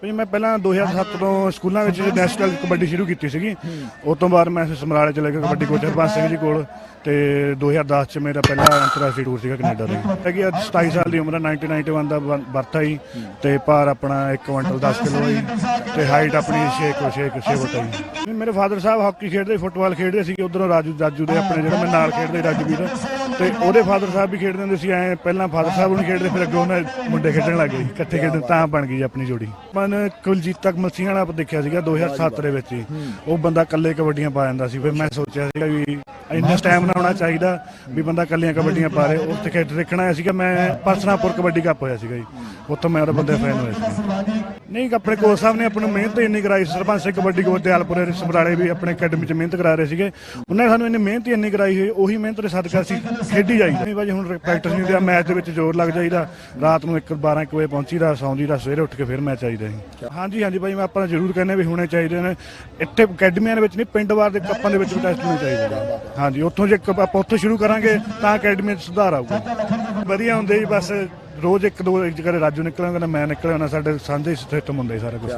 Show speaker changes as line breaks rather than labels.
ਭਾਈ ਮੈਂ ਪਹਿਲਾਂ 2007 ਤੋਂ ਸਕੂਲਾਂ ਵਿੱਚ ਨੈਸ਼ਨਲ ਕਬੱਡੀ ਸ਼ੁਰੂ ਕੀਤੀ ਸੀਗੀ ਉਸ ਤੋਂ ਬਾਅਦ ਮੈਂ ਸਮਰਾਲੇ ਚਲੇ ਗਿਆ, ਕਬੱਡੀ ਕੋਚ ਹਰਪਾਲ ਸਿੰਘ ਜੀ ਕੋਲ ਤੇ 2010 ਚ ਮੇਰਾ ਪਹਿਲਾ ਅੰਤਰਰਾਸ਼ਟਰੀ ਟੂਰ ਸੀਗਾ ਕੈਨੇਡਾ ਦਾ ਹੈਗੀ ਅੱਜ 27 ਸਾਲ ਦੀ ਉਮਰ ਹੈ 1991 ਦਾ ਬਰਥ ਆਈ ਤੇ ਭਾਰ ਆਪਣਾ 1 ਕੁਇੰਟਲ 10 ਕਿਲੋ ਹੈ ਤੇ ਹਾਈਟ ਆਪਣੀ 6 ਕੋ 6 6 ਫੁੱਟ ਹੈ ਮੇਰੇ ਫਾਦਰ ਸਾਹਿਬ ਹਾਕੀ ਖੇਡਦੇ ਫੁੱਟਬਾਲ ਖੇਡਦੇ ਸੀਗੇ, ਉਧਰੋਂ ਰਾਜੂ ਰਾਜੂ ਦੇ ਆਪਣੇ ਜਿਹੜਾ ਮੈਂ ਨਾਲ ਖੇਡਦੇ ਰਾਜੂ ਵੀਰ ਤੇ ਉਹਦੇ ਫਾਦਰ ਸਾਹਿਬ ਵੀ ਖੇਡਦੇ ਹੁੰਦੇ ਸੀ, ਐ ਪਹਿਲਾਂ ਫਾਦਰ ਸਾਹਿਬ ਨੂੰ ਖੇਡਦੇ, ਫਿਰ ਅੱਗੇ ਉਹਨਾਂ ਮੁੰਡੇ ਖੇਡਣ ਲੱਗ ਗਏ, ਇਕੱਠੇ ਖੇਡਣ ਤਾਂ ਬਣ ਗਈ ਆਪਣੀ ਜੋੜੀ। ਮਨ ਕੁਲਜੀਤ ਤੱਕ ਮਲਸੀਆਂ ਵਾਲਾ ਆਪਾਂ ਦੇਖਿਆ ਸੀਗਾ 2007 ਦੇ ਵਿੱਚ ਹੀ। ਉਹ ਬੰਦਾ ਇਕੱਲੇ ਕਬੱਡੀਆਂ ਪਾ ਜਾਂਦਾ ਸੀ, ਫਿਰ ਮੈਂ ਸੋਚਿਆ ਸੀਗਾ ਵੀ ਇੰਨਾ ਸਟੈਮਿਨਾ ਹੋਣਾ ਚਾਹੀਦਾ ਵੀ ਬੰਦਾ ਇਕੱਲੀਆਂ ਕਬੱਡੀਆਂ ਪਾ ਰਿਹਾ, ਉੱਥੇ ਖੇਡ ਦੇਖਣਾ ਆਇਆ ਸੀਗਾ, ਮੈਂ ਪਰਸਨਾਪੁਰ ਕਬੱਡੀ ਕੱਪ ਹੋਇਆ ਸੀਗਾ ਜੀ, ਉੱਥੋਂ ਮੈਂ ਉਹਦੇ ਬੰਦੇ ਫੈਨ ਹੋਇਆ ਸੀ ਨਹੀਂ, ਆਪਣੇ ਕੋਚ ਸਾਹਿਬ ਨੇ ਆਪਾਂ ਮਿਹਨਤ ਇੰਨੀ ਕਰਾਈ ਸਰਪੰਚ ਸਿੰਘ ਕਬੱਡੀ ਕੋਚ ਦਿਆਲਪੁਰੇ ਸਮਰਾਲੇ ਵੀ ਆਪਣੇ ਅਕੈਡਮੀ 'ਚ ਮਿਹਨਤ ਕਰਾ ਰਹੇ ਸੀਗੇ। ਉਹਨਾਂ ਨੇ ਸਾਨੂੰ ਇੰਨੀ ਮਿਹਨਤ ਹੀ ਇੰਨੀ ਕਰਾਈ ਹੋਈ ਉਹੀ ਮਿਹਨਤ ਦੇ ਸਦਕਾ ਅਸੀਂ ਖੇਡੀ ਜਾਈਦਾ। ਨਹੀਂ ਭਾਜੀ, ਹੁਣ ਪ੍ਰੈਕਟਿਸ ਨਹੀਂ ਹੁੰਦੀ ਮੈਚ ਦੇ ਵਿੱਚ ਜ਼ੋਰ ਲੱਗ ਜਾਈਦਾ। ਰਾਤ ਨੂੰ 1 12 1 ਵਜੇ ਪਹੁੰਚੀਦਾ ਸੌਂਦੀ ਦਾ ਸਵੇਰੇ ਉੱਠ ਕੇ ਫਿਰ ਮੈਚ ਆਈਦਾ ਜੀ ਹਾਂਜੀ ਹਾਂਜੀ ਭਾਈ, ਮੈਂ ਆਪਾਂ ਜ਼ਰੂਰ ਕਹਿੰਦੇ ਵੀ ਹੋਣੇ ਚਾਹੀਦੇ ਨੇ। ਇੱਥੇ ਅਕੈਡਮੀਆਂ ਦੇ ਵਿੱਚ ਨਹੀਂ, ਪਿੰਡ ਵਾਰ ਦੇ ਕੱਪਾਂ ਦੇ ਵਿੱਚ ਵੀ ਟੈਸਟ ਹੋਣੇ ਚਾਹੀਦੇ ਨੇ। ਹਾਂਜੀ, ਉੱਥੋਂ ਜੇ ਆਪਾਂ ਉੱਥੋਂ ਸ਼ੁਰੂ ਕਰਾਂਗੇ, ਤਾਂ ਅਕੈਡਮੀ 'ਚ ਸੁਧਾਰ ਆਊਗਾ। ਵਧੀਆ ਹੁੰਦੇ ਜੀ, ਬਸ ਰੋਜ਼ ਇੱਕ ਦੋ ਇੱਕ ਕਰੇ ਰਾਜੂ ਨਿਕਲਾਂਗਾ ਨਾ, ਮੈਂ ਨਿਕਲਿਆ ਨਾ ਸਾਡੇ ਸਾਂਝੇ ਸਿਸਟਮ ਹੁੰਦੇ ਸਾਰਾ ਕੁਝ